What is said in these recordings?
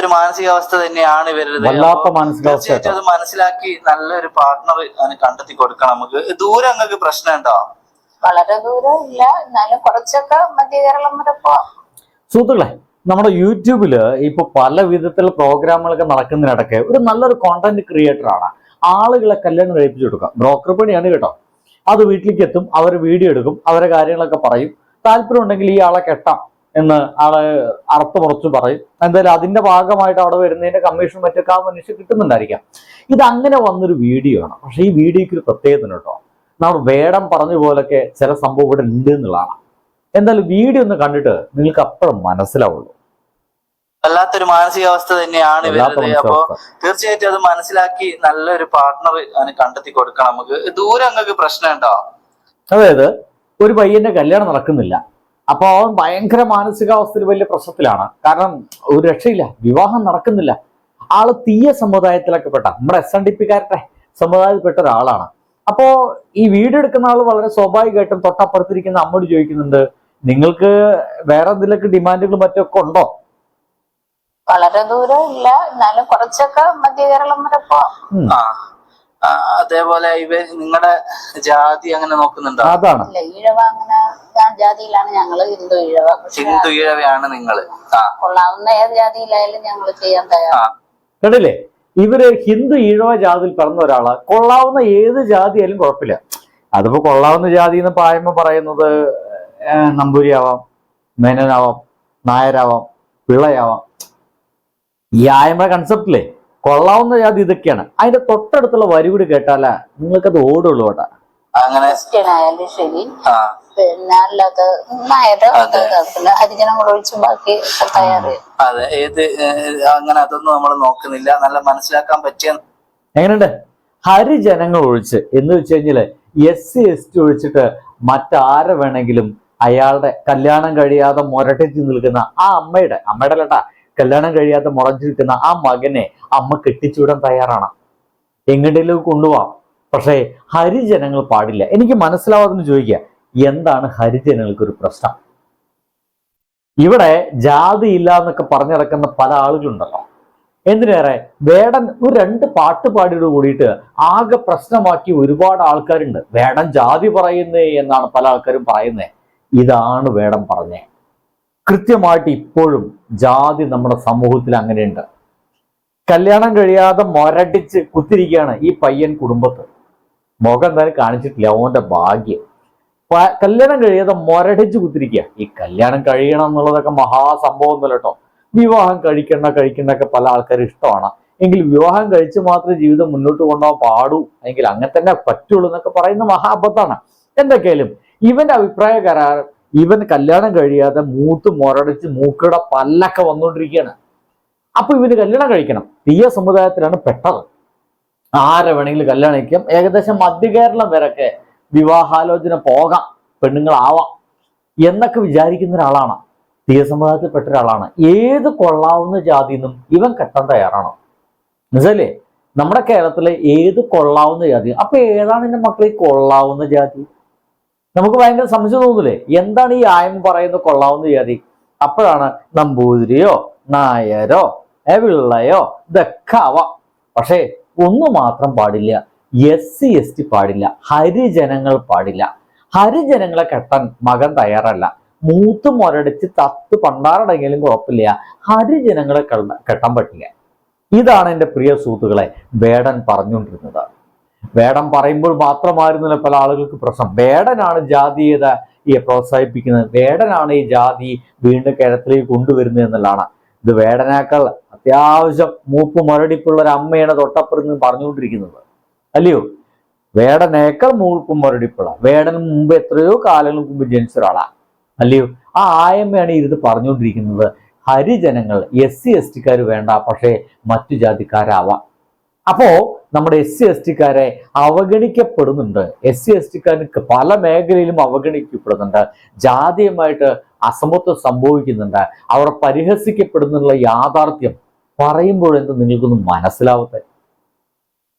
വല്ലാത്തൊരു മാനസികാവസ്ഥ തന്നെയാണ് ഇവരുടെ വല്ലാത്ത മാനസികാവസ്ഥ തീർച്ചയായിട്ടും അത് മനസ്സിലാക്കി നല്ലൊരു പാർട്ട്ണർ അതിന് കണ്ടെത്തി കൊടുക്കണം നമുക്ക്. ദൂരം അങ്ങക്ക് പ്രശ്നം ഉണ്ടോ? വളരെ ദൂരം ഇല്ല. എന്നാലും കുറച്ചൊക്കെ മധ്യ കേരളം വരെ പോവാം. സുഹൃത്തുക്കളെ നമ്മുടെ യൂട്യൂബിൽ ഇപ്പൊ പല വിധത്തിലുള്ള പ്രോഗ്രാമുകളൊക്കെ നടക്കുന്നതിനിടയ്ക്ക് ഒരു നല്ലൊരു കോണ്ടന്റ് ക്രിയേറ്റർ ആണ്. ആളുകളെ കല്യാണം കഴിപ്പിച്ചു കൊടുക്കുക. ബ്രോക്കർ പണിയാണ് കേട്ടോ. അത് വീട്ടിലേക്ക് എത്തും അവർ വീഡിയോ എടുക്കും അവരെ കാര്യങ്ങളൊക്കെ പറയും. താല്പര്യം ഉണ്ടെങ്കിൽ ഈ ആളെ കെട്ടാം. എന്ന് ആൾ അർത്ഥ കുറച്ച് പറയും. എന്തായാലും അതിന്റെ ഭാഗമായിട്ട് അവിടെ വരുന്നതിന്റെ കമ്മീഷൻ മറ്റൊക്കെ ആ മനുഷ്യൻ കിട്ടുന്നുണ്ടായിരിക്കാം. ഇത് അങ്ങനെ വന്നൊരു വീഡിയോ ആണ്. പക്ഷെ ഈ വീഡിയോക്ക് ഒരു പ്രത്യേകത കേട്ടോ. നമ്മൾ വേടം പറഞ്ഞ പോലൊക്കെ ചില സംഭവം ഇവിടെ ഉണ്ട് എന്നുള്ളതാണ്. എന്തായാലും വീഡിയോ ഒന്ന് കണ്ടിട്ട് നിങ്ങൾക്ക് അപ്പോഴും മനസ്സിലാവുള്ളൂ. വല്ലാത്തൊരു മാനസികാവസ്ഥ തന്നെയാണ് ഇവരുടെ അപ്പൊ തീർച്ചയായിട്ടും അത് മനസ്സിലാക്കി നല്ലൊരു പാർട്ട്ണർ അതിന് കണ്ടെത്തി കൊടുക്കണം നമുക്ക്. ദൂരം അങ്ങക്ക് പ്രശ്നം ഉണ്ടോ? അതായത് ഒരു പയ്യന്റെ കല്യാണം നടക്കുന്നില്ല. അപ്പൊ അവൻ ഭയങ്കര മാനസികാവസ്ഥയിൽ വലിയ പ്രശ്നത്തിലാണ്. കാരണം ഒരു രക്ഷയില്ല. വിവാഹം നടക്കുന്നില്ല. ആൾ തീയ സമുദായത്തിലൊക്കെ പെട്ട. നമ്മുടെ എസ് എൻ ഡി പിക്കാരുടെ സമുദായത്തിൽപ്പെട്ട ഒരാളാണ്. അപ്പോ ഈ വീഡിയോ എടുക്കുന്ന ആൾ വളരെ സ്വാഭാവികമായിട്ടും തൊട്ടപ്പുറത്തിരിക്കുന്ന അമ്മോട് ചോദിക്കുന്നുണ്ട് നിങ്ങൾക്ക് വേറെ എന്തെങ്കിലുമൊക്കെ ഡിമാൻഡുകൾ മറ്റൊക്കെ ഉണ്ടോ? വളരെ ദൂരം ഇല്ല എന്നാലും കുറച്ചൊക്കെ മധ്യ കേരളം വരെ അതേപോലെ ഇവ നിങ്ങളുടെ ജാതി അങ്ങനെ നോക്കുന്നുണ്ടോ? അതാണ്. ഈഴവ അങ്ങനെ ഞാൻ ജാതിയിലാണ് ഞങ്ങൾ ഹിന്ദു ഈഴവ. ഹിന്ദു ഈഴവയാണ് നിങ്ങൾ. കൊള്ളാവുന്ന ഏത് ജാതിയിലായാലും ഞങ്ങൾ ചെയ്യാൻ തയ്യാറാണ്. ആ കണ്ടില്ലേ? ഇവർ ഹിന്ദു ഈഴവ ജാതിയിൽ പറഞ്ഞ ഒരാൾ. കൊള്ളാവുന്ന ഏത് ജാതിയായാലും കുഴപ്പമില്ല. അതിപ്പോ കൊള്ളാവുന്ന ജാതി എന്ന് പായമ്മ പറയുന്നത് നമ്പൂരിയാവാം മേനനാവാം നായരാവാം പിള്ളയാവാം. ഈ ആയമ്മ കൺസെപ്റ്റില്ലേ കൊള്ളാവുന്ന ജാതി ഇതൊക്കെയാണ്. അതിന്റെ തൊട്ടടുത്തുള്ള വരി കൂടി കേട്ടാല നിങ്ങൾക്കത് ഓടുള്ളൂ കേട്ടാ. അങ്ങനെ ക്രിസ്ത്യൻ ആയാലും ശരി പിന്നെ അല്ലാത്ത കൂടെ ഒഴിച്ച് ബാക്കി തയ്യാറ്. അതെ. ഏത് അങ്ങനെ അതൊന്നും നമ്മൾ നോക്കുന്നില്ല. നല്ല മനസ്സിലാക്കാൻ പറ്റിയ എങ്ങനെയുണ്ട്? ഹരിജനങ്ങൾ ഒഴിച്ച്. എന്ന് വെച്ച് കഴിഞ്ഞാൽ എസ് സി എസ് ടി ഒഴിച്ചിട്ട് മറ്റാരെ വേണമെങ്കിലും അയാളുടെ കല്യാണം കഴിയാതെ മുരട്ടിച്ച് നിൽക്കുന്ന ആ അമ്മയുടെ അമ്മയുടെ അല്ലട്ടാ കല്യാണം കഴിയാതെ മുറച്ചു നിൽക്കുന്ന ആ മകനെ അമ്മ കെട്ടിച്ചുവിടാൻ തയ്യാറാണ്. എങ്ങോട്ടേലും കൊണ്ടുപോവാം. പക്ഷേ ഹരിജനങ്ങൾ പാടില്ല. എനിക്ക് മനസ്സിലാവാതെന്ന് ചോദിക്കുക എന്താണ് ഹരിജനങ്ങൾക്ക് ഒരു പ്രശ്നം? ഇവിടെ ജാതി ഇല്ല എന്നൊക്കെ പറഞ്ഞു നടക്കുന്ന പല ആളുകളുണ്ടല്ലോ. എന്തിനേറെ വേടൻ ഒരു രണ്ട് പാട്ട് പാടിയോട് കൂടിയിട്ട് ആകെ പ്രശ്നമാക്കി ഒരുപാട് ആൾക്കാരുണ്ട്. വേടൻ ജാതി പറയുന്നേ എന്നാണ് പല ആൾക്കാരും പറയുന്നത് ഇതാണ് വേടൻ പറഞ്ഞേ. കൃത്യമായിട്ട് ഇപ്പോഴും ജാതി നമ്മുടെ സമൂഹത്തിൽ അങ്ങനെയുണ്ട്. കല്യാണം കഴിയാതെ മൊരടിച്ച് കുത്തിരിക്കുകയാണ് ഈ പയ്യൻ കുടുംബത്ത്. മുഖം തന്നെ കാണിച്ചിട്ടില്ല അവന്റെ ഭാഗ്യം. കല്യാണം കഴിയാതെ മൊരടിച്ച് കുത്തിരിക്കുക. ഈ കല്യാണം കഴിയണം എന്നുള്ളതൊക്കെ മഹാസംഭവം ഒന്നുമല്ല കേട്ടോ. വിവാഹം കഴിക്കണ കഴിക്കണ്ടൊക്കെ പല ആൾക്കാർ ഇഷ്ടമാണ്. എങ്കിൽ വിവാഹം കഴിച്ച് മാത്രമേ ജീവിതം മുന്നോട്ട് കൊണ്ടുപോകാൻ പാടൂ. അല്ലെങ്കിൽ അങ്ങനെ തന്നെ പറ്റുള്ളൂ എന്നൊക്കെ പറയുന്ന മഹാബദ്ധാണ് എന്തൊക്കെയാലും ഇവന്റെ അഭിപ്രായ കരാർ ഇവൻ കല്യാണം കഴിയാതെ മൂത്ത് മുരടിച്ച് മൂക്കട പല്ലൊക്കെ വന്നുകൊണ്ടിരിക്കുകയാണ് അപ്പൊ ഇവന് കല്യാണം കഴിക്കണം. തീയ സമുദായത്തിലാണ് പെട്ടത്. ആരെ വേണമെങ്കിലും കല്യാണം കഴിക്കാം. ഏകദേശം മധ്യ കേരളം വരെയൊക്കെ വിവാഹാലോചന പോകാം. പെണ്ണുങ്ങളാവാം. എന്നൊക്കെ വിചാരിക്കുന്ന ഒരാളാണ്. തീയ സമുദായത്തിൽപ്പെട്ട ഒരാളാണ്. ഏത് കൊള്ളാവുന്ന ജാതി നിന്നും ഇവൻ കെട്ടാൻ തയ്യാറാണോ. എന്നുവെച്ചാലേ നമ്മുടെ കേരളത്തിലെ ഏത് കൊള്ളാവുന്ന ജാതി? അപ്പൊ ഏതാണ് എന്റെ മക്കളെ കൊള്ളാവുന്ന ജാതി? നമുക്ക് ഭയങ്കര സംശയം തോന്നില്ലേ എന്താണ് ഈ ആയം പറയുന്ന കൊള്ളാവുന്ന ജാതി? അപ്പോഴാണ് നമ്പൂതിരിയോ നായരോ വിള്ളയോ ദക്കാവ പക്ഷേ ഒന്ന് മാത്രം പാടില്ല. എസ് സി എസ് ടി പാടില്ല. ഹരിജനങ്ങൾ പാടില്ല. ഹരിജനങ്ങളെ കെട്ടാൻ മകൻ തയ്യാറല്ല. മൂത്ത് മുരടിച്ച് തത്ത് പണ്ടാറടങ്ങിയാലും കുഴപ്പമില്ല. ഹരിജനങ്ങളെ കെട്ട- കെട്ടാൻ പറ്റില്ല. ഇതാണ് എന്റെ പ്രിയ സുഹൃത്തുക്കളെ വേടൻ പറഞ്ഞുകൊണ്ടിരുന്നത്. വേടൻ പറയുമ്പോൾ മാത്രമായിരുന്നില്ല പല ആളുകൾക്ക് പ്രശ്നം. വേടനാണ് ജാതീയത ഈ പ്രോത്സാഹിപ്പിക്കുന്നത്. വേടനാണ് ഈ ജാതി വീണ്ടും കേരളത്തിലേക്ക് കൊണ്ടുവരുന്നത് എന്നുള്ളതാണ്. ഇത് വേടനാക്കൾ അത്യാവശ്യം മൂപ്പ് മുരടിപ്പുള്ള ഒരു അമ്മയാണ് തൊട്ടപ്പുറത്ത് പറഞ്ഞുകൊണ്ടിരിക്കുന്നത്. അല്ലയോ? വേടനേക്കൾ മൂപ്പ് മുരടിപ്പുള്ള. വേടന് മുമ്പ് എത്രയോ കാലങ്ങൾക്ക് മുമ്പ് ജനിച്ച ഒരാളാണ് അല്ലയോ? ആ ആയമ്മയാണ് ഇരുന്ന് പറഞ്ഞുകൊണ്ടിരിക്കുന്നത്. ഹരിജനങ്ങൾ എസ് സി എസ് ടിക്കാർ വേണ്ട പക്ഷേ മറ്റു ജാതിക്കാരാവാം. അപ്പോ നമ്മുടെ എസ് സി എസ് ടിക്കാരെ അവഗണിക്കപ്പെടുന്നുണ്ട്. എസ് സി എസ് ടിക്കാർക്ക് പല മേഖലയിലും അവഗണിക്കപ്പെടുന്നുണ്ട്. ജാതീയമായിട്ട് അസമത്വം സംഭവിക്കുന്നുണ്ട്. അവർ പരിഹസിക്കപ്പെടുന്നുള്ള യാഥാർത്ഥ്യം പറയുമ്പോഴെന്ത് നിങ്ങൾക്കൊന്നും മനസ്സിലാവത്തെ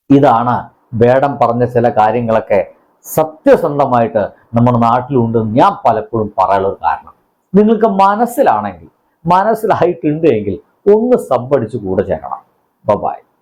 ഇതാണ് വേടം പറഞ്ഞ ചില കാര്യങ്ങളൊക്കെ സത്യസന്ധമായിട്ട് നമ്മുടെ നാട്ടിലുണ്ടെന്ന് ഞാൻ പലപ്പോഴും പറയാനുള്ളൊരു കാരണം. നിങ്ങൾക്ക് മനസ്സിലാണെങ്കിൽ മനസ്സിലായിട്ടുണ്ട് എങ്കിൽ ഒന്ന് സബ്ബടിച്ച് കൂടെ ചേരണം ബൈ